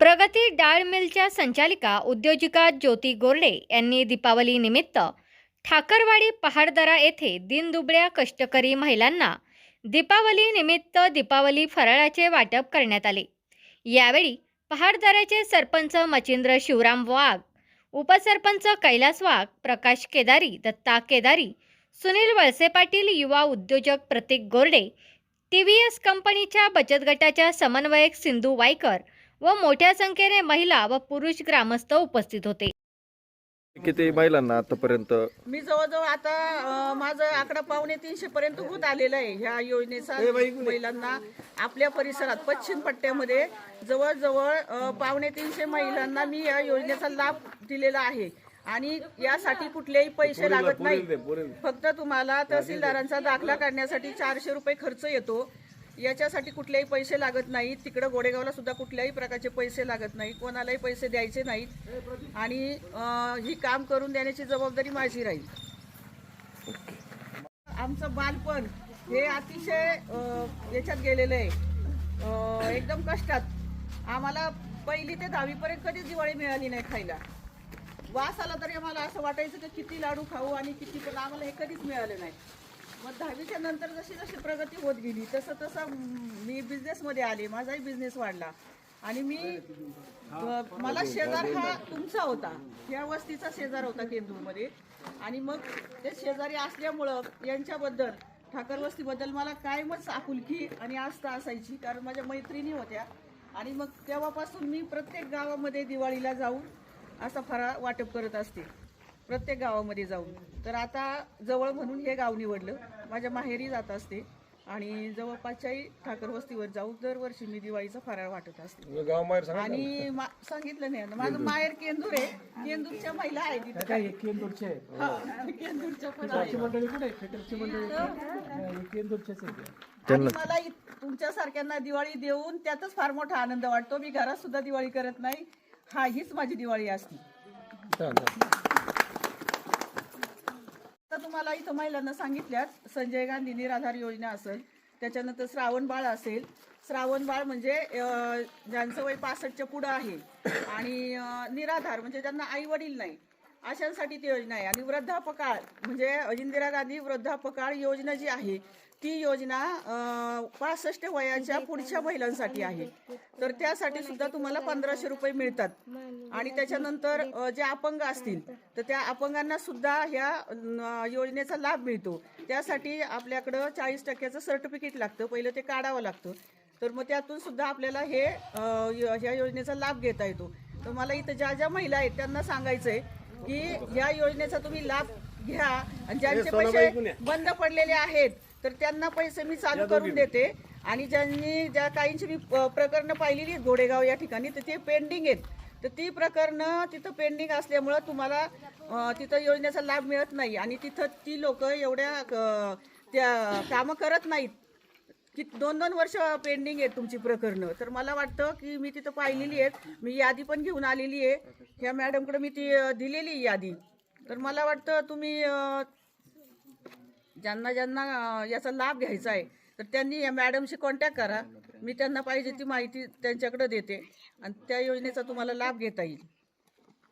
प्रगती डाळ मिलच्या संचालिका उद्योजिका ज्योती गोरडे यांनी दीपावलीनिमित्त ठाकरवाडी पहाडदरा येथे दिनदुबळ्या कष्टकरी महिलांना दीपावलीनिमित्त दीपावली फराळाचे वाटप करण्यात आले. यावेळी पहाडदऱ्याचे सरपंच मचिंद्र शिवराम वाघ उपसरपंच कैलास वाघ प्रकाश केदारी दत्ता केदारी सुनील वळसे पाटील युवा उद्योजक Pratik Gorde T V S कंपनीच्या बचत गटाच्या समन्वयक सिंधू वायकर व मोठ्या संख्येने महिला व पुरुष ग्रामस्थ उपस्थित होते. किती महिलांना आतापर्यंत? मी जवळजवळ आता अं, माझं आकडा पावणे तीनशे पर्यंत होत आलेलं आहे ह्या योजनेचा महिलांना. आपल्या परिसरात पश्चिम पट्ट्यामध्ये जवळजवळ अं, पावणे तीनशे महिलांना मी या योजनेचा लाभ दिलेला आहे. आणि यासाठी कुठलेही पैसे लागत नाही. फक्त तुम्हाला तहसीलदारांचा दाखला काढण्यासाठी चारशे रुपये खर्च येतो. याच्यासाठी कुठलेही पैसे लागत नाहीत. तिकडं गोडेगावला सुद्धा कुठल्याही प्रकारचे पैसे लागत नाहीत. कोणालाही पैसे द्यायचे नाहीत. आणि ही काम करून देण्याची जबाबदारी माझी राहील. आमचं बालपण हे अतिशय याच्यात गेलेलं आहे. एकदम कष्टात. आम्हाला पहिली ते दहावीपर्यंत कधीच दिवाळी मिळाली नाही खायला. वास आला तरी आम्हाला असं वाटायचं की किती लाडू खाऊ आणि किती पण आम्हाला हे कधीच मिळालं नाही. मग दहावीच्या नंतर जशी जशी प्रगती होत गेली तसं तसं मी बिझनेसमध्ये आले माझाही बिझनेस वाढला. आणि मी मला शेजार हा तुमचा होता. या वस्तीचा शेजार होता केंदूरमध्ये. आणि मग ते शेजारी असल्यामुळं यांच्याबद्दल ठाकर वस्तीबद्दल मला कायमच आपुलकी आणि आस्था असायची कारण माझ्या मैत्रिणी होत्या. आणि मग तेव्हापासून मी प्रत्येक गावामध्ये दिवाळीला जाऊन असा फरा वाटप करत असते. प्रत्येक गावामध्ये जाऊन. तर आता जवळ म्हणून हे गाव निवडलं. माझ्या माहेरी जात असते. आणि जवळपासच्याही ठाकर वस्तीवर जाऊन दरवर्षी मी दिवाळीचा फराळ वाटत असते. गाव माहेर सांगा आणि मा- सांगितलं नाही. ना. माझं माहेर केंदूर आहे. केंदूरच्या महिला आहेत तिथं काय केंदूरचे? आहे हा, केंदूरच्या पण आहेत. ची मंडळी कुठे आहे फेटरची मंडळी अं, केंदूरचेच आहे ते. आणि मला इ- तुमच्यासारख्यांना दिवाळी देऊन त्यातच फार मोठा आनंद वाटतो. मी घरात सुद्धा दिवाळी करत नाही. हा हीच माझी दिवाळी असते. छान, छान. आता तुम्हाला इथं महिलांना सांगितल्यात संजय गांधी निराधार योजना असेल त्याच्यानंतर श्रावण बाळ असेल. श्रावण बाळ म्हणजे ज्यांचं वय पासष्टच्या पुढं आहे. आणि निराधार म्हणजे ज्यांना आई वडील नाही. अशांसाठी ती योजना आहे. आणि वृद्धापकाळ म्हणजे इंदिरा गांधी वृद्धापकाळ योजना जी आहे ती योजना पासष्ट वयाच्या पुढच्या महिलांसाठी आहे. तर त्यासाठी सुद्धा तुम्हाला पंधराशे रुपये मिळतात. आणि त्याच्यानंतर जे अपंग असतील तर त्या अपंगांना सुद्धा ह्या योजनेचा लाभ मिळतो. त्यासाठी आपल्याकडं चाळीस टक्क्याचं सर्टिफिकेट लागतं. पहिलं ते काढावं लागतं. तर मग त्यातून सुद्धा आपल्याला हे ह्या योजनेचा लाभ घेता येतो. तर मला इथं ज्या ज्या महिला आहेत त्यांना सांगायचं आहे की ह्या योजनेचा तुम्ही लाभ घ्या आणि ज्यांचे पैसे बंद पडलेले आहेत तर त्यांना पैसे मी चालू करून देते. आणि ज्यांनी ज्या काहींची मी प्रकरणं पाहिलेली आहेत घोडेगाव या ठिकाणी तर ते पेंडिंग आहेत. तर ती प्रकरणं तिथं पेंडिंग असल्यामुळं तुम्हाला तिथं योजनेचा लाभ मिळत नाही. आणि तिथं ती लोक एवढ्या त्या कामं करत नाहीत. की दोन दोन वर्ष पेंडिंग आहेत तुमची प्रकरणं. तर मला वाटतं की मी तिथं पाहिलेली आहेत. मी यादी पण घेऊन आलेली आहे. ह्या मॅडमकडे मी ती दिलेली यादी. तर मला वाटतं तुम्ही ज्यांना ज्यांना याचा लाभ घ्यायचा आहे तर त्यांनी या मॅडमशी कॉन्टॅक्ट करा. मी त्यांना पाहिजे ती माहिती त्यांच्याकडे देते. आणि त्या योजनेचा तुम्हाला लाभ घेता येईल.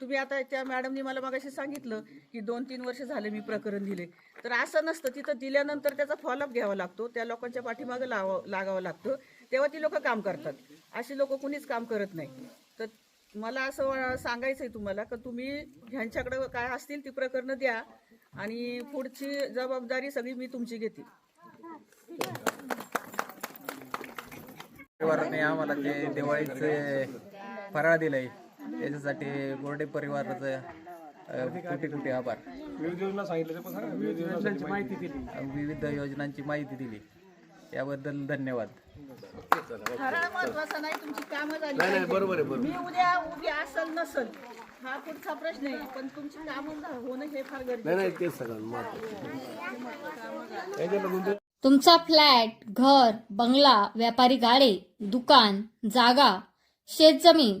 तुम्ही आता त्या मॅडमनी मला मगाशी सांगितलं की दोन तीन वर्ष झाले मी प्रकरण दिले. तर असं नसतं तिथं दिल्यानंतर त्याचा फॉलोअप घ्यावा लागतो त्या लोकांच्या पाठीमागं लावा लागावं लागतं तेव्हा ती लोक काम करतात. अशी लोक कुणीच काम करत नाही. तर मला असं सांगायचं आहे तुम्हाला का तुम्ही ह्यांच्याकडं काय असतील ती प्रकरणं द्या आणि पुढची जबाबदारी सगळी मी तुमची घेते. परिवाराने आम्हाला ते दिवाळीचे फराळ दिलंय त्याच्यासाठी गोरडे परिवाराचं कुठे कुठे आभार. विविध योजना सांगितलं पण सांगा विविध योजनांची माहिती दिली. अ, विविध योजनांची माहिती दिली. याबद्दल धन्यवाद. महत्त्वाचा नाही तुमची कामं झाली बरोबर मी उद्या उद्या असल नसल हा पुढचा प्रश्न आहे पण तुमची कामं झा- होणं हे फार गरजेचं. तुमचा फ्लॅट घर बंगला व्यापारी गाडे दुकान जागा शेतजमीन